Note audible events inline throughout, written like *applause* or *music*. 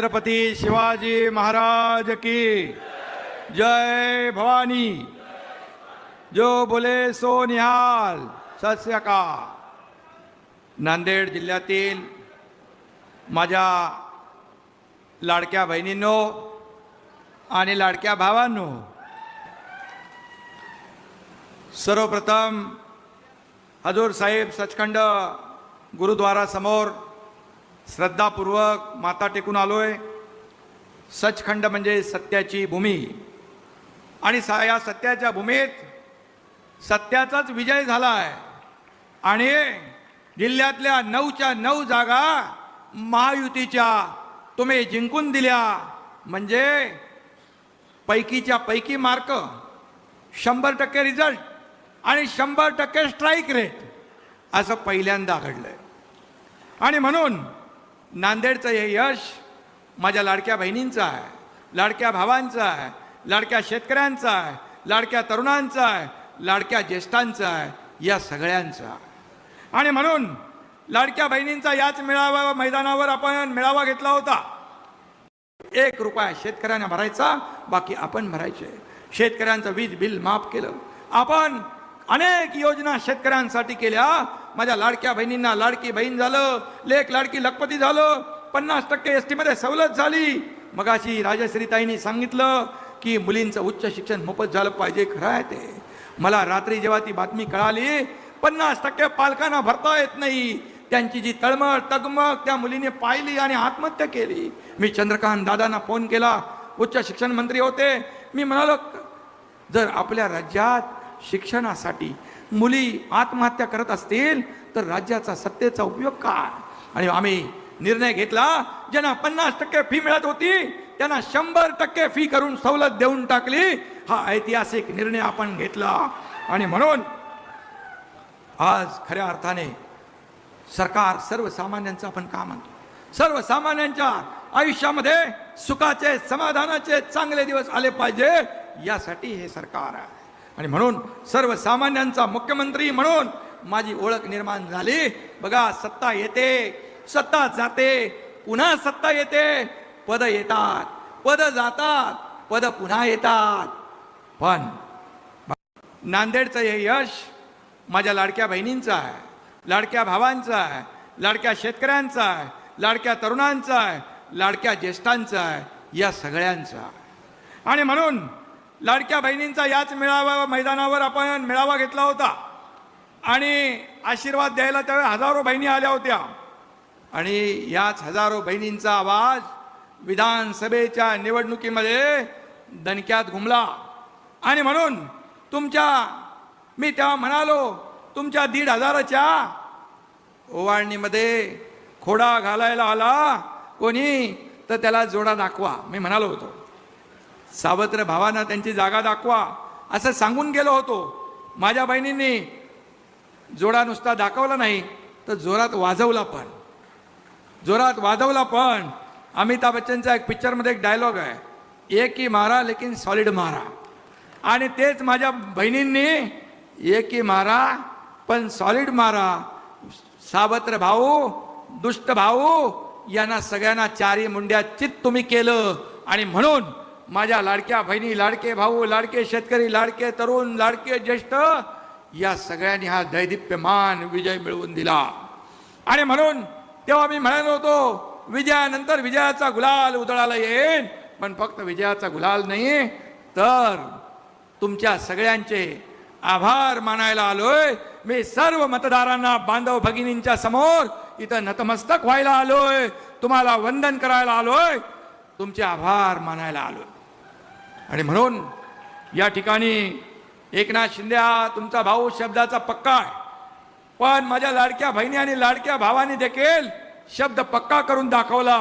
छत्रपती शिवाजी महाराज की जय भवानी। जो बोले सो निहाल। सस्यका नांदेड जिल्ह्यातील माझ्या लाडक्या बहिणींनो आणि लाडक्या भावांनो सर्वप्रथम हजूर साहेब सचखंड गुरुद्वारासमोर श्रद्धापूर्वक माता टेकून आलोय. सचखंड म्हणजे सत्याची भूमी. आणि सा या सत्याच्या भूमीत सत्याचाच विजय झाला आहे आणि जिल्ह्यातल्या नऊच्या नऊ जागा महायुतीच्या तुम्ही जिंकून दिल्या. म्हणजे पैकीच्या पैकी मार्क शंभर टक्के रिझल्ट आणि शंभर टक्के स्ट्राईक रेट असं पहिल्यांदा घडलंय. आणि म्हणून नांदेडचं हे यश माझ्या लाडक्या बहिणींचं आहे लाडक्या भावांचं आहे लाडक्या शेतकऱ्यांचं आहे लाडक्या तरुणांचं आहे लाडक्या ज्येष्ठांचं आहे या सगळ्यांचं आहे. आणि म्हणून लाडक्या बहिणींचा याच मेळावा मैदानावर आपण मेळावा घेतला होता. एक रुपया शेतकऱ्यांना भरायचा बाकी आपण भरायचे. शेतकऱ्यांचं वीज बिल माफ केलं. आपण अनेक योजना शेतकऱ्यांसाठी केल्या माझ्या लाडक्या बहिणींना लाडकी बहीण झालं लेख लाडकी लखपती झालं पन्नास टक्के एस टीमध्ये सवलत झाली. मगाशी राजश्रीताईंनी सांगितलं की मुलींचं उच्च शिक्षण मोफत झालं पाहिजे खरं आहे ते. मला रात्री जेव्हा ती बातमी कळाली पन्नास टक्के पालकांना भरता येत नाही. त्यांची जी तळमळ तगमग त्या मुलीने पाहिली आणि आत्महत्या केली. मी चंद्रकांत दादांना फोन केला. उच्च शिक्षण मंत्री होते. मी म्हणालो जर आपल्या राज्यात शिक्षणासाठी मुली आत्महत्या करत असतील तर राज्याचा सत्तेचा उपयोग काय? आणि आम्ही निर्णय घेतला ज्यांना पन्नास टक्के फी मिळत होती त्यांना शंभर टक्के फी करून सवलत देऊन टाकली. हा ऐतिहासिक निर्णय आपण घेतला. आणि म्हणून आज खऱ्या अर्थाने सरकार सर्वसामान्यांचं आपण का म्हणतो? सर्वसामान्यांच्या आयुष्यामध्ये सुखाचे समाधानाचे चांगले दिवस आले पाहिजे यासाठी हे सरकार आहे. आणि म्हणून सर्वसामान्यांचा मुख्यमंत्री म्हणून माझी ओळख निर्माण झाली. बघा सत्ता येते सत्ता जाते. पुन्हा सत्ता येते पद येतात. पद जातात पद पुन्हा येतात. पण नांदेडचं हे यश माझ्या लाडक्या बहिणींचं आहे लाडक्या भावांचं आहे लाडक्या शेतकऱ्यांचं आहे लाडक्या तरुणांचं आहे लाडक्या ज्येष्ठांचं आहे या सगळ्यांचं आहे. आणि म्हणून लाडक्या बहिणींचा याच मेळावा मैदानावर आपण मेळावा घेतला होता. आणि आशीर्वाद द्यायला त्यावेळी हजारो बहिणी आल्या होत्या. आणि याच हजारो बहिणींचा आवाज विधानसभेच्या निवडणुकीमध्ये दणक्यात घुमला. आणि म्हणून तुमच्या मी तेव्हा म्हणालो तुमच्या दीड हजाराच्या ओवाळणीमध्ये खोडा घालायला आला कोणी? तर त्याला जोडा दाखवा. मी म्हणालो होतो. सावत्र भावांना त्यांची जागा दाखवा असं सांगून गेलो होतो. माझ्या बहिणींनी जोडा नुसता दाखवला नाही तर जोरात वाजवला पण. जोरात वाजवला पण. अमिताभ बच्चनचा एक पिक्चरमध्ये एक डायलॉग आहे. एक ही मारा लेकिन सॉलिड मारा. आणि तेच माझ्या बहिणींनी एक ही मारा पण सॉलिड मारा. सावत्र भाऊ दुष्ट भाऊ यांना सगळ्यांना चारी मुंड्या चित तुम्ही केलं. आणि म्हणून माझ्या लाडक्या बहिणी लाडके भाऊ लाडके शेतकरी लाडके तरुण लाडके ज्येष्ठ या सगळ्यांनी हा दैदिप्यमान विजय मिळवून दिला. आणि म्हणून तेव्हा मी म्हणालो होतो विजयानंतर विजयाचा गुलाल उधळाला येईल पण फक्त विजयाचा गुलाल नाही तर तुमच्या सगळ्यांचे आभार मानायला आलोय. मी सर्व मतदारांना बांधव भगिनींच्या समोर इथं नतमस्तक व्हायला आलोय. तुम्हाला वंदन करायला आलोय. तुमचे आभार मानायला आलोय. आणि म्हणून या ठिकाणी एकनाथ शिंदे हा तुमचा भाऊ शब्दाचा पक्का आहे. पण माझ्या लाडक्या बहिणी आणि लाडक्या भावाने देखील शब्द पक्का करून दाखवला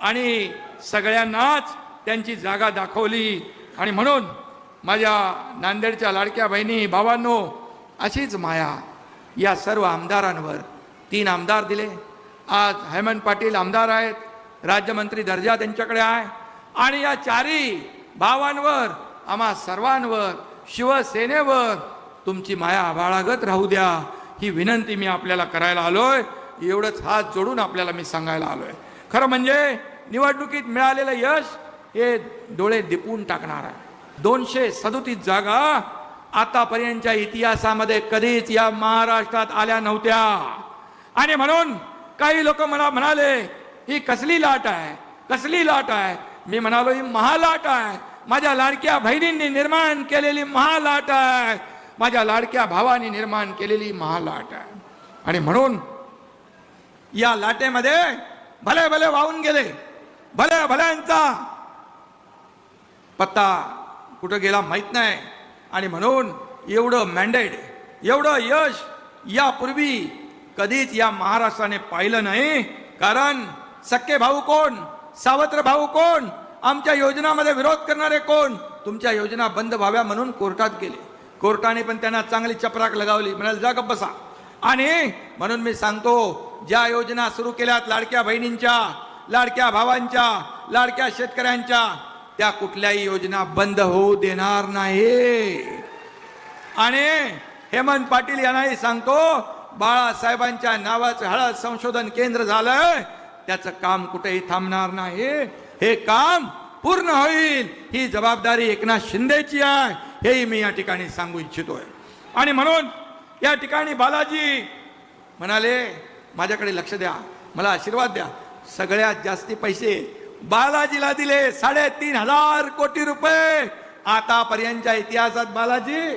आणि सगळ्यांनाच त्यांची जागा दाखवली. आणि म्हणून माझ्या नांदेडच्या लाडक्या बहिणी भावांनो अशीच माया या सर्व आमदारांवर तीन आमदार दिले. आज हेमंत पाटील आमदार आहेत राज्यमंत्री दर्जा त्यांच्याकडे आहे आणि या चारी भावांवर आम्हा सर्वांवर शिवसेनेवर तुमची माया आभाळागत राहू द्या. ही विनंती मी आपल्याला करायला आलोय. एवढंच हात जोडून आपल्याला मी सांगायला आलोय. खरं म्हणजे निवडणुकीत मिळालेलं यश हे डोळे दिपून टाकणार आहे. दोनशे सदोतीस जागा आतापर्यंतच्या इतिहासामध्ये कधीच या महाराष्ट्रात आल्या नव्हत्या. आणि म्हणून काही लोक मला म्हणाले ही कसली लाट आहे? कसली लाट आहे? मी म्हणालो ही महालाट आहे. माझ्या लाडक्या बहिणींनी निर्माण केलेली महालाट आहे. माझ्या लाडक्या भावाने निर्माण केलेली महालाट आहे. आणि म्हणून या लाटेमध्ये भले भले वाहून गेले भले भल्यांचा पत्ता कुठं गेला माहीत नाही. आणि म्हणून एवढं मॅन्डेट एवढं यश यापूर्वी कधीच या महाराष्ट्राने पाहिलं नाही. कारण सक्के भाऊ कोण? सावत्र भाऊ कोण? आमच्या योजनामध्ये विरोध करणारे कोण? तुमच्या योजना बंद व्हाव्या म्हणून कोर्टात गेले. कोर्टाने पण त्यांना चांगली चपराक लगावली. म्हणाल जा बसा. आणि म्हणून मी सांगतो ज्या योजना सुरू केल्यात लाडक्या बहिणींच्या लाडक्या भावांच्या लाडक्या शेतकऱ्यांच्या त्या कुठल्याही योजना बंद होऊ देणार नाही आणि हेमंत पाटील यांनाही सांगतो बाळासाहेबांच्या नावाचं हळद संशोधन केंद्र झालंय त्याचं काम कुठेही थांबणार नाही. हे काम पूर्ण होईल. ही जबाबदारी एकनाथ शिंदेची आहे. हेही मी या ठिकाणी सांगू इच्छितोय. आणि म्हणून या ठिकाणी बालाजी म्हणाले माझ्याकडे लक्ष द्या. मला आशीर्वाद द्या. सगळ्यात जास्ती पैसे बालाजीला दिले. साडेतीन हजार कोटी रुपये. आतापर्यंतच्या इतिहासात बालाजी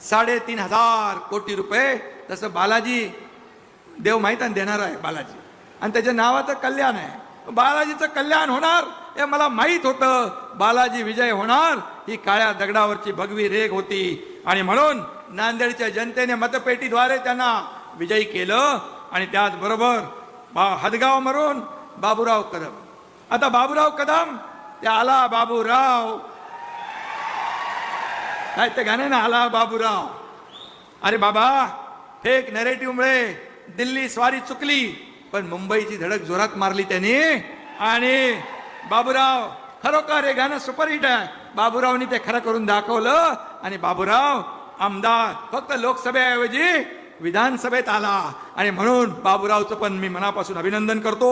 साडेतीन हजार कोटी रुपये. तसं बालाजी देव माहीत आणि देणार आहे बालाजी. आणि त्याच्या नावाचं कल्याण आहे. बालाजीचं कल्याण होणार हे मला माहीत होतं. बालाजी विजय होणार ही काळ्या दगडावरची भगवी रेग होती. आणि म्हणून नांदेडच्या जनतेने मतपेटीद्वारे त्यांना विजयी केलं. आणि त्याचबरोबर बा हदगाव मरून बाबूराव कदम. आता बाबूराव कदम ते आला बाबूराव. काय ते गाणे ना आला बाबूराव. अरे बाबा फेक नरेटिव्हमुळे दिल्ली स्वारी चुकली. पण मुंबईची धडक जोरात मारली त्यांनी. आणि बाबूराव खरोखर हे गाणं सुपरहिट आहे. बाबूरावनी ते खरं करून दाखवलं आणि बाबूराव आमदार फक्त लोकसभेऐवजी विधानसभेत आला. आणि म्हणून बाबूरावचं पण मी मनापासून अभिनंदन करतो.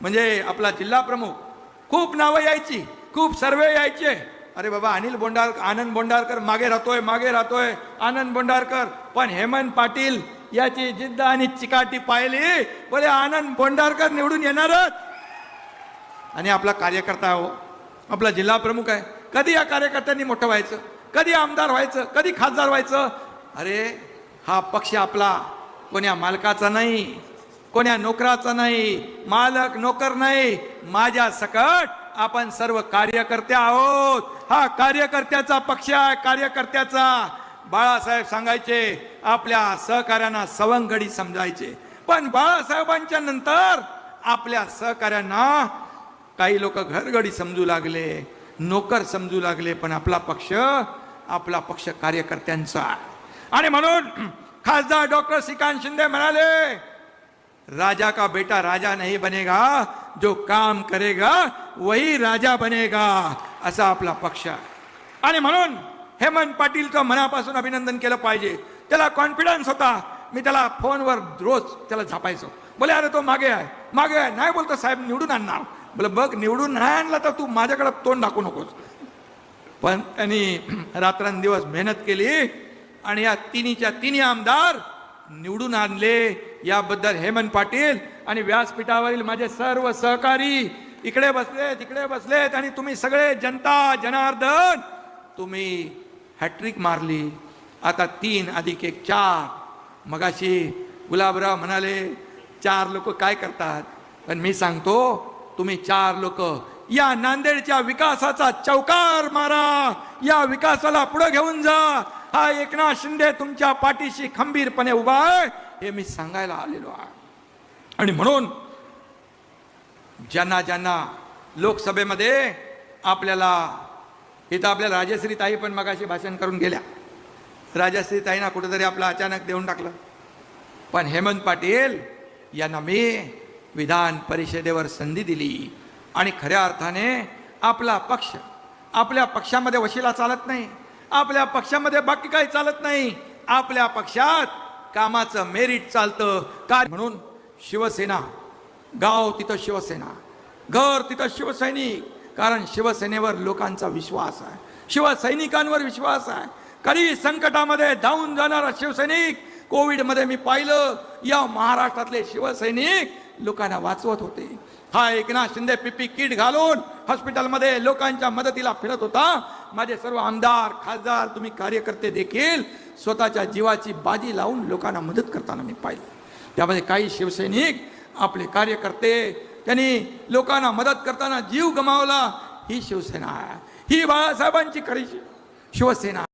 म्हणजे आपला जिल्हा प्रमुख खूप नावं यायची खूप सर्वे यायचे. अरे बाबा अनिल बोंडार आनंद बोंडारकर मागे राहतोय मागे राहतोय आनंद बोंडारकर पण हेमंत पाटील याची जिद्द आणि चिकाटी पाहिली. बोले आनंद बोंडारकर निवडून येणारच. आणि आपला कार्यकर्ता हो आपला जिल्हा प्रमुख आहे. कधी या कार्यकर्त्यांनी मोठं व्हायचं? कधी आमदार व्हायचं? कधी खासदार व्हायचं? अरे हा पक्ष आपला. कोण्या मालकाचा नाही कोण्या नोकराचा नाही मालक नोकर नाही. माझ्या सकट आपण सर्व कार्यकर्ते आहोत. हा कार्यकर्त्याचा पक्ष आहे कार्यकर्त्याचा. बाळासाहेब सांगायचे आपल्या सहकाऱ्यांना सवंगडी समजायचे. पण बाळासाहेबांच्या नंतर आपल्या सहकाऱ्यांना काही लोक घरगडी समजू लागले नोकर समजू लागले पण आपला पक्ष आपला पक्ष कार्यकर्त्यांचा. आणि म्हणून खासदार डॉक्टर श्रीकांत शिंदे म्हणाले राजा का बेटा राजा नहीं बनेगा जो काम करेगा वही राजा बनेगा असा आपला पक्ष. आणि म्हणून हेमंत पाटीलचं मनापासून अभिनंदन केलं पाहिजे. त्याला कॉन्फिडन्स होता. मी त्याला फोनवर रोज त्याला झापायचो. बोले अरे तो मागे आहे. मागे आहे. नाही बोलतो साहेब निवडून आणणार. बोले बघ निवडून नाही आणला तर तू माझ्याकडे तोंड दाखवू नकोस. पण त्यांनी *clears throat* रात्रंदिवस मेहनत केली आणि या तिन्हीच्या तिन्ही आमदार निवडून आणले. याबद्दल हेमंत पाटील आणि व्यासपीठावरील माझे सर्व सहकारी इकडे बसले तिकडे बसलेत आणि तुम्ही सगळे जनता जनार्दन तुम्ही हॅट्रिक मारली. आता तीन अधिक एक चार. मगाशी गुलाबराव म्हणाले चार लोक काय करतात? पण मी सांगतो तुम्ही चार लोक या नांदेडच्या विकासाचा चौकार मारा. या विकासाला पुढे घेऊन जा. हा एकनाथ शिंदे तुमच्या पाठीशी खंबीरपणे उभा आहे. हे मी सांगायला आलेलो आहे. आणि म्हणून ज्यांना ज्यांना लोकसभेमध्ये आपल्याला इथं आपल्या राजश्री ताई पण मगाशी भाषण करून गेल्या. राजश्री ताईना कुठेतरी आपलं अचानक देऊन टाकलं. पण हेमंत पाटील यांना मी विधान परिषदेवर संधी दिली आणि खऱ्या अर्थाने आपला पक्ष आपल्या पक्षामध्ये वशिला चालत नाही. आपल्या पक्षामध्ये बाकी काही चालत नाही. आपल्या पक्षात कामाचं मेरिट चालतं. काय म्हणून शिवसेना गाव तिथं शिवसेना घर तिथं शिवसैनिक कारण शिवसेनेवर लोकांचा विश्वास आहे. शिवसैनिकांवर विश्वास आहे. कधी संकटामध्ये धावून जाणारा शिवसैनिक कोविडमध्ये मी पाहिलं या महाराष्ट्रातले शिवसैनिक लोकांना वाचवत होते. हा एकनाथ शिंदे पीपी किट घालून हॉस्पिटलमध्ये लोकांच्या मदतीला फिरत होता. माझे सर्व आमदार खासदार तुम्ही कार्यकर्ते देखील स्वतःच्या जीवाची बाजी लावून लोकांना मदत करताना मी पाहिलं. त्यामध्ये काही शिवसैनिक आपले कार्यकर्ते त्यांनी लोकांना मदत करताना जीव गमावला ही शिवसेना आहे. ही बाळासाहेबांची खरी शिवसेना